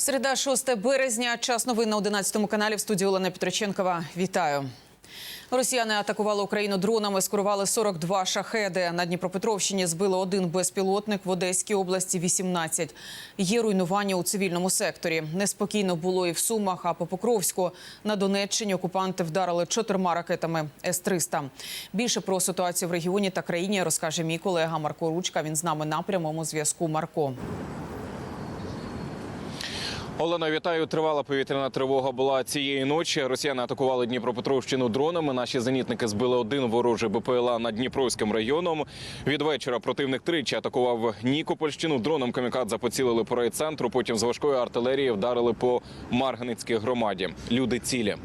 Середа 6 березня. Час новин на 11 каналі в студії Олена Петроченкова. Вітаю. Росіяни атакували Україну дронами, скорували 42 шахеди. На Дніпропетровщині збили один безпілотник, в Одеській області 18. Є руйнування у цивільному секторі. Неспокійно було і в Сумах, а по Покровську. На Донеччині окупанти вдарили чотирма ракетами С-300. Більше про ситуацію в регіоні та країні розкаже мій колега Марко Ручка. Він з нами на прямому зв'язку. Марко. Олена, вітаю. Тривала повітряна тривога була цієї ночі. Росіяни атакували Дніпропетровщину дронами. Наші зенітники збили один ворожий БПЛА над Дніпровським районом. Від вечора противник тричі атакував Нікопольщину. Дроном камікадзе поцілили по райцентру. Потім з важкої артилерії вдарили по Марганицькій громаді. Люди цілі.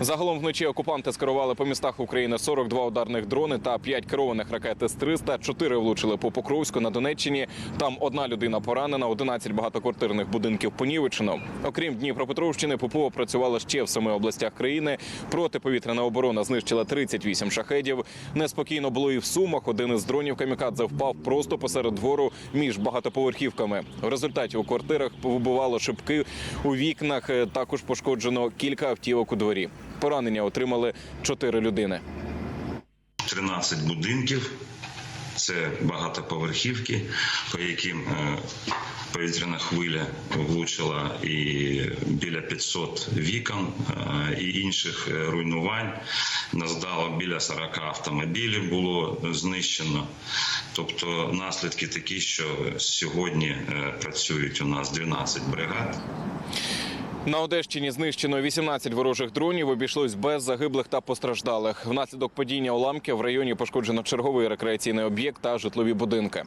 Загалом вночі окупанти скерували по містах України 42 ударних дрони та 5 керованих ракет С-300. Чотири влучили по Покровську на Донеччині. Там одна людина поранена, 11 багатоквартирних будинків понівечено. Окрім Дніпропетровщини, ППО працювала ще в семи областях країни. Протиповітряна оборона знищила 38 шахедів. Неспокійно було і в Сумах. Один із дронів камікадзе впав просто посеред двору між багатоповерхівками. В результаті у квартирах повибивало шибки у вікнах. Е, Також пошкоджено кілька автівок у дворі. Поранення отримали чотири людини. 13 будинків. Це багатоповерхівки, по яким е, повітряна хвиля влучила і біля 500 вікон і інших е, руйнувань. Наздало біля 40 автомобілів було знищено. Тобто наслідки такі, що сьогодні е, працюють у нас 12 бригад. На Одещині знищено 18 ворожих дронів. Обійшлось без загиблих та постраждалих. Внаслідок падіння уламків в районі пошкоджено черговий рекреаційний об'єкт та житлові будинки.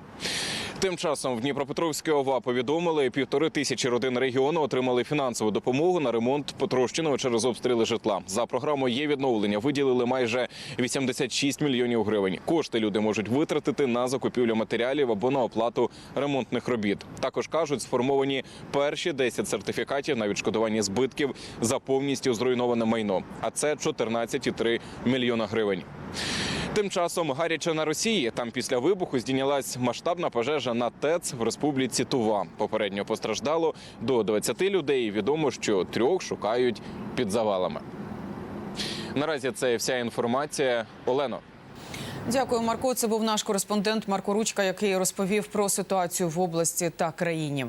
Тим часом в Дніпропетровській ОВА повідомили, півтори тисячі родин регіону отримали фінансову допомогу на ремонт потрощеного через обстріли житла. За програмою є відновлення. Виділили майже 86 мільйонів гривень. Кошти люди можуть витратити на закупівлю матеріалів або на оплату ремонтних робіт. Також кажуть, сформовані перші 10 сертифікатів на відшкодування збитків за повністю зруйноване майно. А це 14,3 мільйона гривень. Тим часом гаряче на Росії. Там після вибуху здійнялась масштабна пожежа на ТЕЦ в республіці Тува. Попередньо постраждало до 20 людей. Відомо, що трьох шукають під завалами. Наразі це вся інформація. Олено. Дякую, Марко. Це був наш кореспондент Марко Ручка, який розповів про ситуацію в області та країні.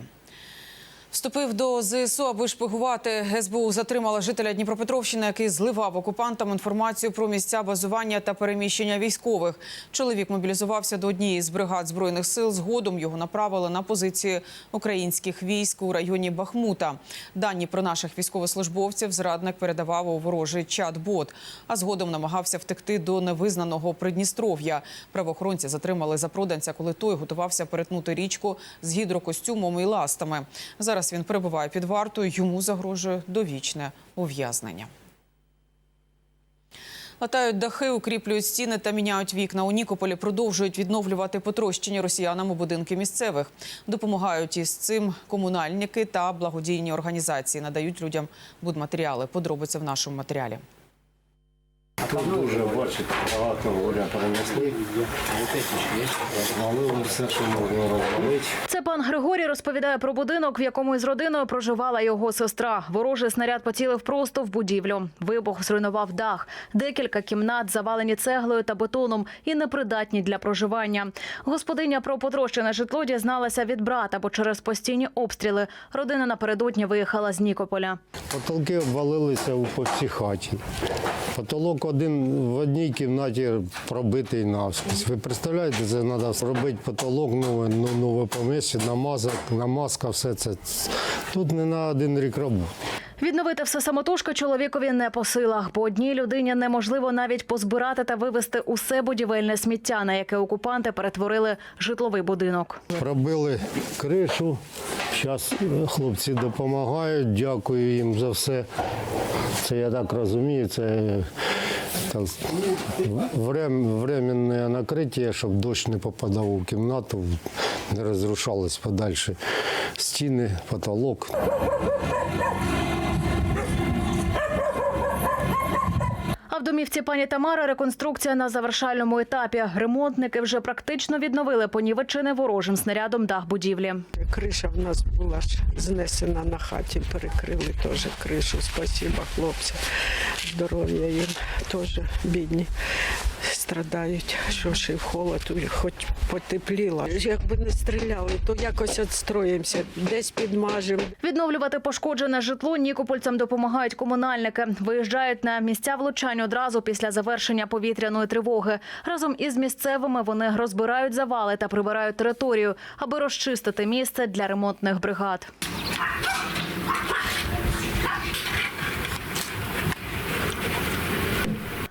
Вступив до ЗСУ, аби шпигувати. СБУ затримала жителя Дніпропетровщини, який зливав окупантам інформацію про місця базування та переміщення військових. Чоловік мобілізувався до однієї з бригад збройних сил. Згодом його направили на позиції українських військ у районі Бахмута. Дані про наших військовослужбовців зрадник передавав у ворожий чат-бот, а згодом намагався втекти до невизнаного Придністров'я. Правоохоронці затримали запроданця, коли той готувався перетнути річку з гідрокостюмом і ластами. Зараз він перебуває під вартою. Йому загрожує довічне ув'язнення. Латають дахи, укріплюють стіни та міняють вікна. У Нікополі продовжують відновлювати потрощені росіянами будинки місцевих. Допомагають із цим комунальники та благодійні організації. Надають людям будматеріали. Подробиці в нашому матеріалі. Тут дуже бачите, багато горя перенесли. Звалили все, що можна розвалити. Це пан Григорій розповідає про будинок, в якому із родиною проживала його сестра. Ворожий снаряд поцілив просто в будівлю. Вибух зруйнував дах. Декілька кімнат завалені цеглою та бетоном і непридатні для проживання. Господиня про потрощене житло дізналася від брата, бо через постійні обстріли родина напередодні виїхала з Нікополя. Потолки обвалилися у по всій хаті. Потолок один в одній кімнаті пробитий навскрізь. Ви представляєте, це треба зробити потолок, нове, ну, нове поміщення, намазок, намазка, все це. Тут не на один рік роботи. Відновити все самотужки чоловікові не по силах, бо одній людині неможливо навіть позбирати та вивезти усе будівельне сміття, на яке окупанти перетворили житловий будинок. Пробили кришу. Зараз хлопці допомагають. Дякую їм за все. Це я так розумію. Це так, врем- временне накриття, щоб дощ не попадав у кімнату, не розрушались подальше стіни, потолок. А в домівці пані Тамари реконструкція на завершальному етапі. Ремонтники вже практично відновили понівечений ворожим снарядом дах будівлі. Криша в нас була ж знесена на хаті, перекрили теж кришу. Спасіба хлопцям. Здоров'я їм теж бідні. Страдають, що і в холод, хоч потепліло. Якби не стріляли, то якось відстроїмося, десь підмажемо. Відновлювати пошкоджене житло нікопольцям допомагають комунальники. Виїжджають на місця влучань одразу після завершення повітряної тривоги. Разом із місцевими вони розбирають завали та прибирають територію, аби розчистити місце для ремонтних бригад.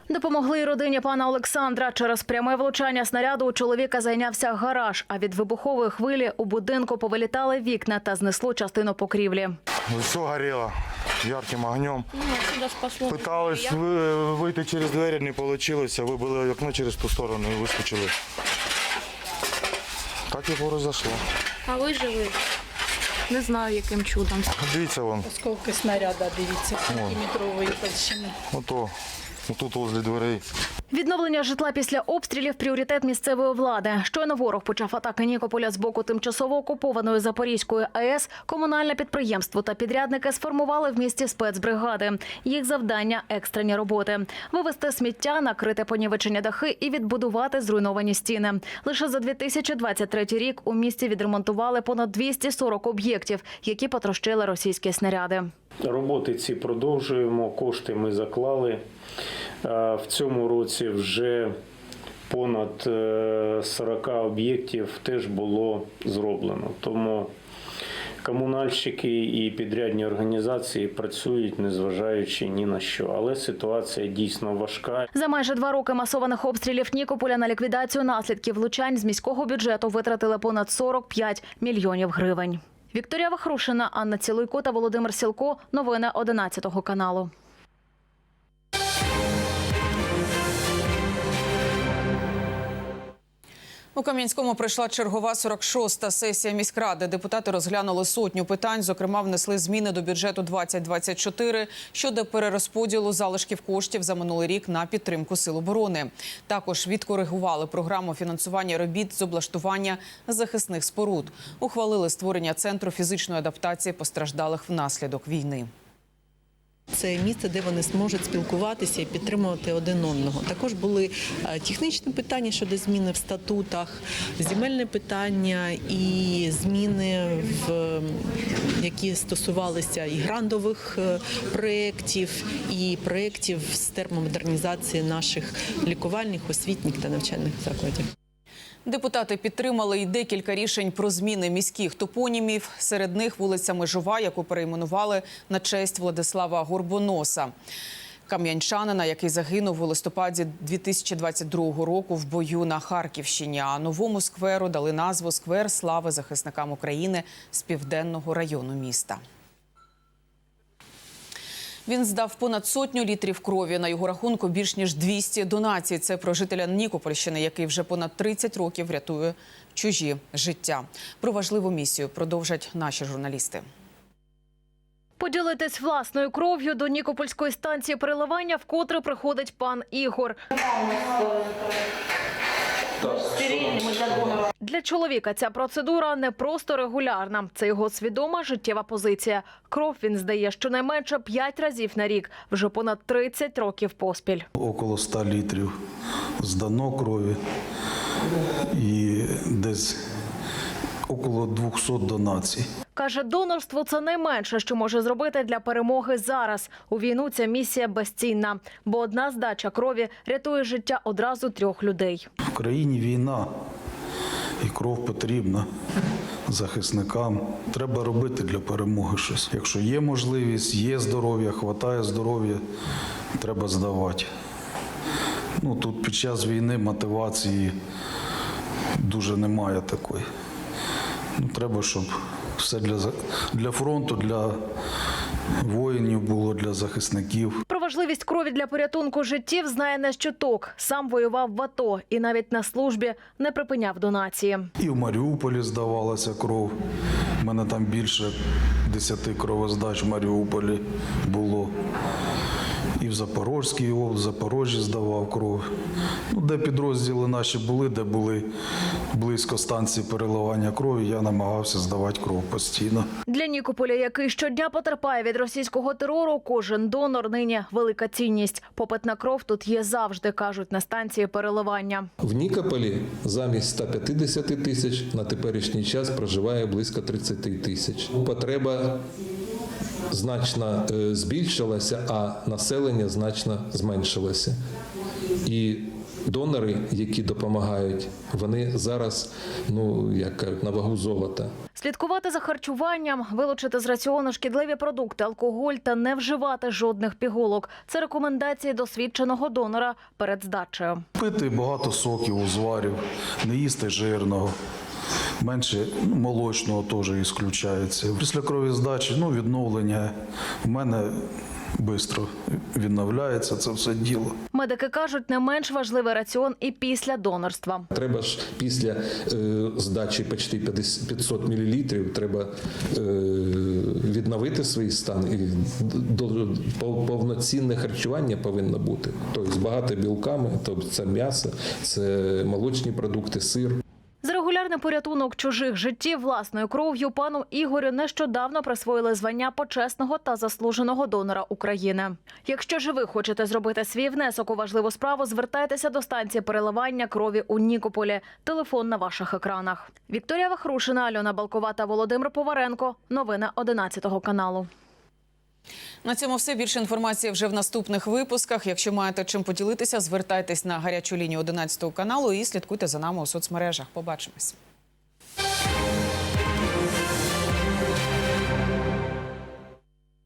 Допомогли й родині пана Олександра. Через пряме влучання снаряду у чоловіка зайнявся гараж. А від вибухової хвилі у будинку повилітали вікна та знесло частину покрівлі. Все горело ярким огнем. Пыталась вы- выйти через двері, не получилось. Вибили окно через ту сторону і вискочили. Так і произошло. А ви живі? Не знаю, яким чудом. Дивіться вон, Осколки снаряда, дивіться, метрової толщини. ото, отут возле дверей. Відновлення житла після обстрілів пріоритет місцевої влади. Щойно ворог почав атаки Нікополя з боку тимчасово окупованої Запорізької АЕС. Комунальне підприємство та підрядники сформували в місті спецбригади. Їх завдання екстрені роботи: вивести сміття, накрити понівечені дахи і відбудувати зруйновані стіни. Лише за 2023 рік у місті відремонтували понад 240 об'єктів, які потрощили російські снаряди. Роботи ці продовжуємо. Кошти ми заклали. Е, В цьому році вже понад е, 40 об'єктів теж було зроблено. Тому комунальщики і підрядні організації працюють, незважаючи ні на що. Але ситуація дійсно важка. За майже два роки масованих обстрілів Нікополя на ліквідацію наслідків влучань з міського бюджету витратили понад 45 мільйонів гривень. Вікторія Вахрушина, Анна Цілуйко та Володимир Сілко. Новини 11 каналу. У Кам'янському прийшла чергова 46-та сесія міськради. Депутати розглянули сотню питань. Зокрема, внесли зміни до бюджету 2024 щодо перерозподілу залишків коштів за минулий рік на підтримку сил оборони. Також відкоригували програму фінансування робіт з облаштування захисних споруд. Ухвалили створення центру фізичної адаптації постраждалих внаслідок війни. Це місце, де вони зможуть спілкуватися і підтримувати один одного. Також були е, технічні питання щодо зміни в статутах, земельне питання і зміни, в які стосувалися і грандових е, проєктів, і проєктів з термомодернізації наших лікувальних, освітніх та навчальних закладів. Депутати підтримали й декілька рішень про зміни міських топонімів. Серед них вулиця Межова, яку перейменували на честь Владислава Горбоноса. Кам'янчанина, який загинув у листопаді 2022 року в бою на Харківщині. А новому скверу дали назву Сквер слави захисникам України з південного району міста. Він здав понад сотню літрів крові. На його рахунку більш ніж 200 донацій. Це про жителя Нікопольщини, який вже понад 30 років рятує чужі життя. Про важливу місію продовжать наші журналісти. Поділитись власною кров'ю до Нікопольської станції переливання вкотре приходить пан Ігор. Для чоловіка ця процедура не просто регулярна. Це його свідома життєва позиція. Кров він здає щонайменше 5 разів на рік, вже понад 30 років поспіль. около 100 літрів здано крові і десь около 200 донацій. Каже, донорство це найменше, що може зробити для перемоги зараз. У війну ця місія безцінна, бо одна здача крові рятує життя одразу трьох людей. В країні війна і кров потрібна захисникам. Треба робити для перемоги щось. Якщо є можливість, є здоров'я, хватає здоров'я, треба здавати. Ну, тут під час війни мотивації дуже немає такої. Треба, щоб все для, для фронту, для воїнів було, для захисників. Про важливість крові для порятунку життів знає не щоток. Сам воював в АТО і навіть на службі не припиняв донації. І в Маріуполі здавалася кров. У мене там більше 10 кровоздач в Маріуполі було. І в Запорозькій області, в Запорожжі здавав кров. Ну, де підрозділи наші були, де були близько станції переливання крові, я намагався здавати кров постійно. Для Нікополя, який щодня потерпає від російського терору, кожен донор нині велика цінність. Попит на кров тут є завжди, кажуть на станції переливання. В Нікополі замість 150 тисяч на теперішній час проживає близько 30 тисяч. Потреба значно е, збільшилася, а населення значно зменшилося. І донори, які допомагають, вони зараз, ну як кажуть, на вагу золота. Слідкувати за харчуванням, вилучити з раціону шкідливі продукти, алкоголь та не вживати жодних пігулок. Це рекомендації досвідченого донора перед здачею. Пити багато соків, узварів, не їсти жирного. Менше молочного теж ісключається. Після крові здачі ну, відновлення в мене швидко відновляється це все діло. Медики кажуть, не менш важливий раціон і після донорства. Треба ж після е, здачі почти 50 500 мл треба е, відновити свій стан. І до, пов- повноцінне харчування повинно бути. Тобто багато білками, тобто це м'ясо, це молочні продукти, сир. За порятунок чужих життів власною кров'ю пану Ігорю нещодавно присвоїли звання почесного та заслуженого донора України. Якщо ж ви хочете зробити свій внесок у важливу справу, звертайтеся до станції переливання крові у Нікополі. Телефон на ваших екранах. Вікторія Вахрушина, Альона Балкова та Володимир Поваренко. Новини 11 каналу. На цьому все більше інформації вже в наступних випусках. Якщо маєте чим поділитися, звертайтесь на гарячу лінію 11 каналу і слідкуйте за нами у соцмережах. Побачимось.